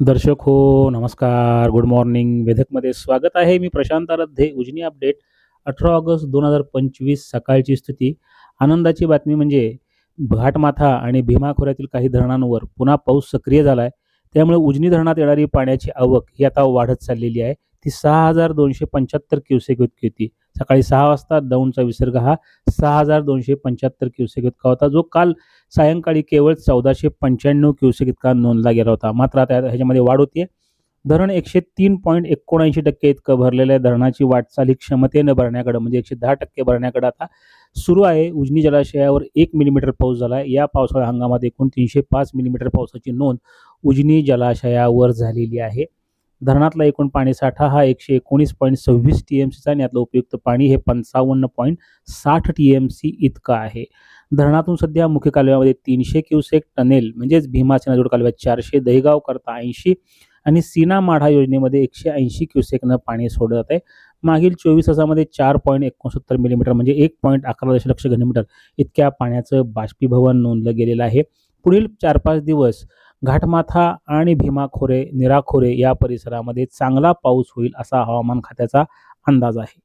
दर्शक हो नमस्कार. गुड मॉर्निंग वेधकमध्ये स्वागत आहे. मी प्रशांत आराध्ये. उजनी अपडेट. अठरा ऑगस्ट दोन हजार पंचवीस सकाळची स्थिती. आनंदाची बातमी म्हणजे घाटमाथा आणि भीमा खोऱ्यातील काही धरणांवर पुन्हा पाऊस सक्रिय झाला आहे त्यामुळे उजनी धरणात येणारी पाण्याची आवक ही आता वाढत चाललेली आहे. ती सहा हजार दोनशे पंच्याहत्तर क्युसेक इतकी होती. सकाळी सहा वाजता दौंडचा विसर्ग हा सहा हजार दोनशे पंच्याहत्तर क्युसेक इतका होता जो काल सायंकाळी केवळ चौदाशे पंच्याण्णव क्युसेक इतका नोंदला गेला होता. मात्र आता ह्याच्यामध्ये वाढ होतीये. धरण एकशे तीन पॉईंट एकोणऐंशी टक्के इतकं भरलेलं आहे. धरणाची वाटचाल ही क्षमतेनं भरण्याकडं म्हणजे एकशे दहा टक्के भरण्याकडं आता सुरू आहे. उजनी जलाशयावर एक मिलीमीटर पाऊस झाला आहे या पावसाळ्या हंगामात एकूण तीनशे पाच मिलीमीटर पावसाची नोंद उजनी जलाशयावर झालेली आहे. धरणातला एकूण पाणीसाठा हा एकशे एकोणीस पॉईंट सव्वीस टी एम सीचा आणि यातलं उपयुक्त पाणी हे पंचावन्न पॉईंट साठ टी एम सी इतकं आहे. धरणातून सध्या मुख्य कालव्यामध्ये तीनशे क्युसेक टनेल म्हणजेच भीमाच्या जोड कालव्यात चारशे दहीगाव करता ऐंशी आणि सीना माढा योजनेमध्ये एकशे ऐंशी क्युसेकनं पाणी सोडलं जात आहे. मागील चोवीस तासामध्ये चार पॉईंट एकोणसत्तर मिलीमीटर म्हणजे एक पॉईंट अकरा दशलक्ष घनमीटर इतक्या पाण्याचं बाष्पीभवन नोंदलं गेलेलं आहे. पुढील चार पाच दिवस घाटमाथा आणि भीमा खोरे निराखोरे या परिसरामध्ये चांगला पाऊस होईल असा हवामान खात्याचा अंदाज आहे.